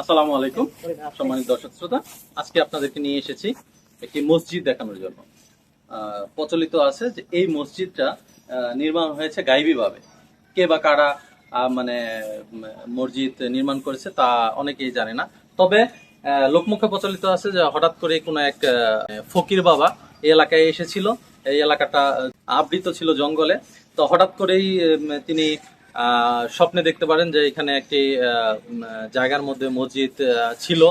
আসসালামু আলাইকুম, সম্মানিত দর্শক শ্রোতা। আজকে আপনাদেরকে নিয়ে এসেছি একটি মসজিদ দেখানোর জন্য। প্রচলিত আছে যে এই মসজিদটা নির্মাণ হয়েছে গাইবী ভাবে কে বা কারা মানে মসজিদ নির্মাণ করেছে তা অনেকেই জানে না। তবে লোকমুখে প্রচলিত আছে যে হঠাৎ করে কোনো এক ফকির বাবা এই এলাকায় এসেছিল। এই এলাকাটা আবৃত ছিল জঙ্গলে। তো হঠাৎ করেই তিনি স্বপ্নে দেখতে পারেন যে এখানে একটি জায়গার মধ্যে মসজিদ ছিল।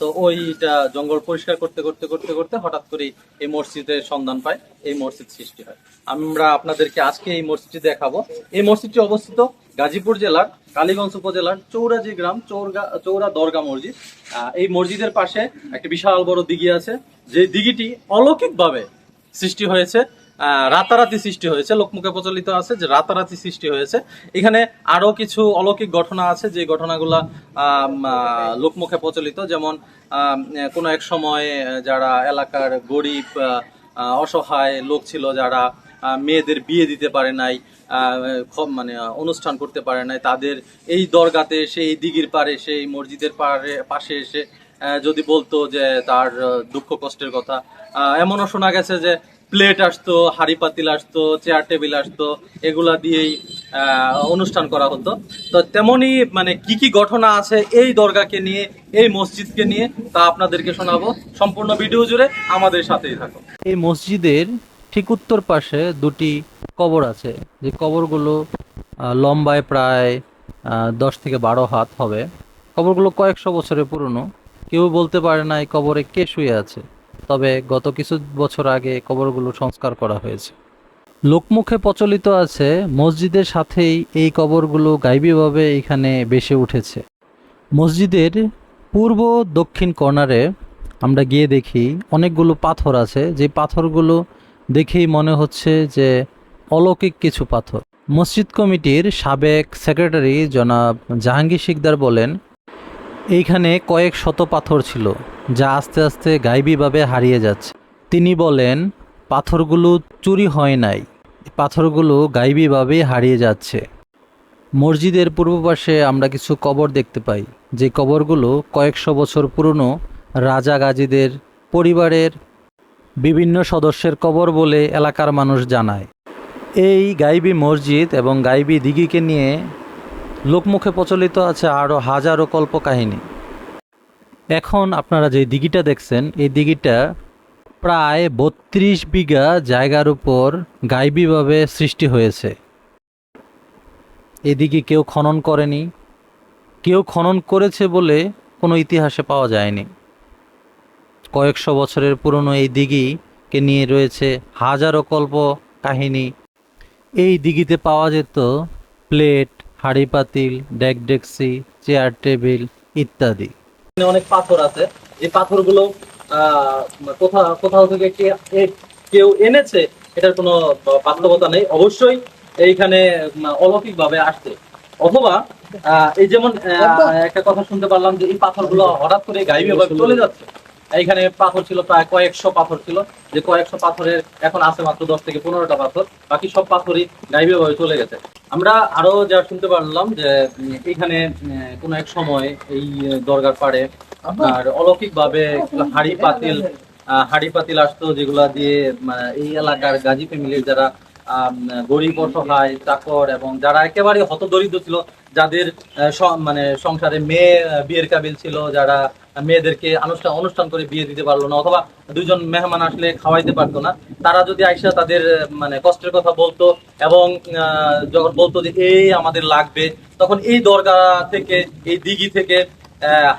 তো ওইটা জঙ্গল পরিষ্কার করতে করতে করতে করতে হঠাৎ করে এই মসজিদের সন্ধান পায়, এই মসজিদ সৃষ্টি হয়। আমরা আপনাদেরকে আজকে এই মসজিদটি দেখাবো। এই মসজিদটি অবস্থিত গাজীপুর জেলার, কালীগঞ্জ উপজেলার চৌরাজি গ্রাম, চৌরগা, চৌরা দরগা মসজিদ। এই মসজিদের পাশে একটি বিশাল বড় দিঘি আছে। যে দিঘিটি অলৌকিকভাবে সৃষ্টি হয়েছে। রাতারাতি সৃষ্টি হয়েছে, লোকমুখে প্রচলিত আছে যে রাতারাতি সৃষ্টি হয়েছে। এখানে আরও কিছু অলৌকিক ঘটনা আছে, যে ঘটনাগুলা লোকমুখে প্রচলিত। যেমন কোনো এক সময় যারা এলাকার গরিব অসহায় লোক ছিল যারা মেয়েদের বিয়ে দিতে পারে নাই মানে অনুষ্ঠান করতে পারে নাই, তাদের এই দরগাতে এসে এই দিঘির পারে সেই মসজিদের পারে পাশে এসে যদি বলতো যে তার দুঃখ কষ্টের কথা। এমনও শোনা গেছে যে প্লেট আসতো, হাড়ি পাতিল আসতো চেয়ার টেবিল আসতো, এগুলা দিয়েই অনুষ্ঠান করা হতো। তো তেমনই মানে কি কি ঘটনা আছে এই দরগাকে নিয়ে, এই মসজিদকে নিয়ে, তা আপনাদেরকে শোনাবো। সম্পূর্ণ ভিডিও জুড়ে আমাদের সাথেই থাকো এই মসজিদের ঠিক উত্তর পাশে দুটি কবর আছে। যে কবরগুলো লম্বায় প্রায় দশ থেকে বারো হাত হবে। কবরগুলো কয়েকশো বছরের পুরনো। কেউ বলতে পারে না এই কবরে কে শুয়ে আছে। তবে গত কিছু বছর আগে কবরগুলো সংস্কার করা হয়েছে। লোকমুখে প্রচলিত আছে, মসজিদের সাথেই এই কবরগুলো গাইবীভাবে এখানে বেসে উঠেছে। মসজিদের পূর্ব দক্ষিণ কর্নারে আমরা গিয়ে দেখি অনেকগুলো পাথর আছে। যে পাথরগুলো দেখেই মনে হচ্ছে যে অলৌকিক কিছু পাথর। মসজিদ কমিটির সাবেক সেক্রেটারি জনাব জাহাঙ্গীর শিকদার বলেন, এইখানে কয়েক শত পাথর ছিল। যা আস্তে আস্তে গাইবীভাবে হারিয়ে যাচ্ছে। তিনি বলেন, পাথরগুলো চুরি হয় নাই। পাথরগুলো গাইবীভাবে হারিয়ে যাচ্ছে। মসজিদের পূর্ব পাশে আমরা কিছু কবর দেখতে পাই। যে কবরগুলো কয়েকশো বছর পুরনো রাজা গাজীদের পরিবারের বিভিন্ন সদস্যের কবর বলে এলাকার মানুষ জানায়। এই গাইবি মসজিদ এবং গাইবি দিঘিকে নিয়ে লোকমুখে প্রচলিত আছে আরও হাজারো কল্পকাহিনী। এখন আপনারা যে দিঘিটা দেখছেন, এই দিঘিটা প্রায় বত্রিশ বিঘা জায়গার উপর গাইবীভাবে সৃষ্টি হয়েছে। এদিকে কেউ খনন করেনি, কেউ খনন করেছে বলে কোনো ইতিহাসে পাওয়া যায়নি। কয়েকশো বছরের পুরনো এই দিঘিকে নিয়ে রয়েছে হাজারো কল্প কাহিনী। এই দিঘিতে পাওয়া যেত প্লেট, হাঁড়ি পাতিল ডেক ডেকসি চেয়ার টেবিল ইত্যাদি। এখানে অনেক পাথর আছে। এই পাথরগুলো কোথাও কোথাও থেকে কেউ এনেছে এটার কোনো বাস্তবতা নেই। অবশ্যই এইখানে অলৌকিক ভাবে আসছে। অথবা আহ, এই যেমন আহ, একটা কথা শুনতে পারলাম যে এই পাথরগুলো হঠাৎ করে গাইবে ভাবে চলে যাচ্ছে। এইখানে পাথর ছিল প্রায় কয়েকশো পাথর ছিল। যে কয়েকশো পাথরের এখন আছে মাত্র দশ থেকে পনেরোটা পাথর। বাকি সব পাথরই গাইবি ভাবে চলে গেছে। আমরা আরও যা শুনতে পারলাম যে এখানে কোন এক সময় এই দরগার পাড়ে আপনার অলৌকিক ভাবে হাড়ি পাতিল হাড়ি পাতিল আসতো যেগুলা দিয়ে এই এলাকার গাজী ফ্যামিলির যারা গরিব অসহায় চাকর এবং যারা একেবারে হতদরিদ্র ছিল যাদের মানে সংসারে মেয়ে বিয়ের কাবিল ছিল, যারা মেয়েদেরকে অনুষ্ঠান অনুষ্ঠান করে বিয়ে দিতে পারল না, অথবা দুজন মেহমান আসলে খাওয়াইতে পারতো না, তারা যদি আইসা তাদের মানে কষ্টের কথা বলতো এবং যখন বলতো যে, এই আমাদের লাগবে, তখন এই দরগা থেকে, এই দিঘি থেকে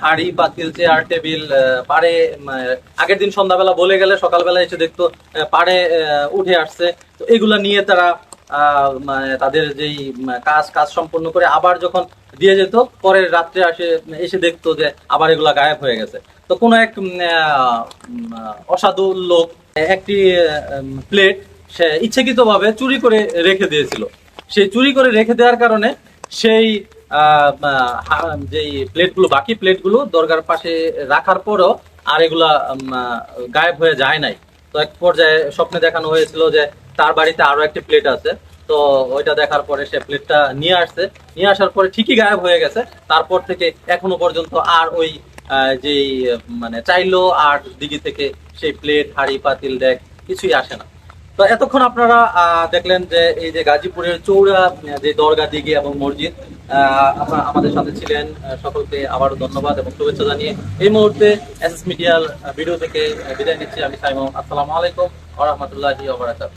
হাড়ি পাতিল চেয়ার, টেবিল পাড়ে আগের দিন সন্ধ্যাবেলা বলে গেলে সকালবেলা এসে দেখতো পাড়ে উঠে আসছে। তো এগুলা নিয়ে তারা তাদের যেই কাজ কাজ সম্পন্ন করে আবার যখন দিয়ে যেত, পরের রাত্রে আসে, এসে দেখতো যে আবার এগুলা গায়েব হয়ে গেছে। তো কোনো এক অসাধু লোক একটি প্লেট সে ইচ্ছাকৃতভাবে চুরি করে রেখে দিয়েছিল। সেই চুরি করে রেখে দেওয়ার কারণে সেই যেই প্লেটগুলো, বাকি প্লেটগুলো দরগার পাশে রাখার পরও আর এগুলা গায়েব হয়ে যায় নাই। তো এক পর্যায়ে স্বপ্নে দেখানো হয়েছিল যে তার বাড়িতে আরও একটি প্লেট আছে। তো ওইটা দেখার পরে সে প্লেটটা নিয়ে আসছে। নিয়ে আসার পরে ঠিকই গায়েব হয়ে গেছে। তারপর থেকে এখনও পর্যন্ত আর ওই যে মানে চাইলো আর দিঘি থেকে সেই প্লেট হাড়ি, পাতিল ডেক কিছুই আসে না। তো এতক্ষণ আপনারা দেখলেন যে এই যে গাজীপুরের চৌড়া যে দরগা, দিঘি এবং মসজিদ আমাদের সাথে ছিলেন। সকলকে আবারও ধন্যবাদ এবং শুভেচ্ছা জানিয়ে এই মুহূর্তে এস এস মিডিয়ার ভিডিও থেকে বিদায় নিচ্ছি। আমি সাইমন। আসসালামু আলাইকুম বারাকাতুহু।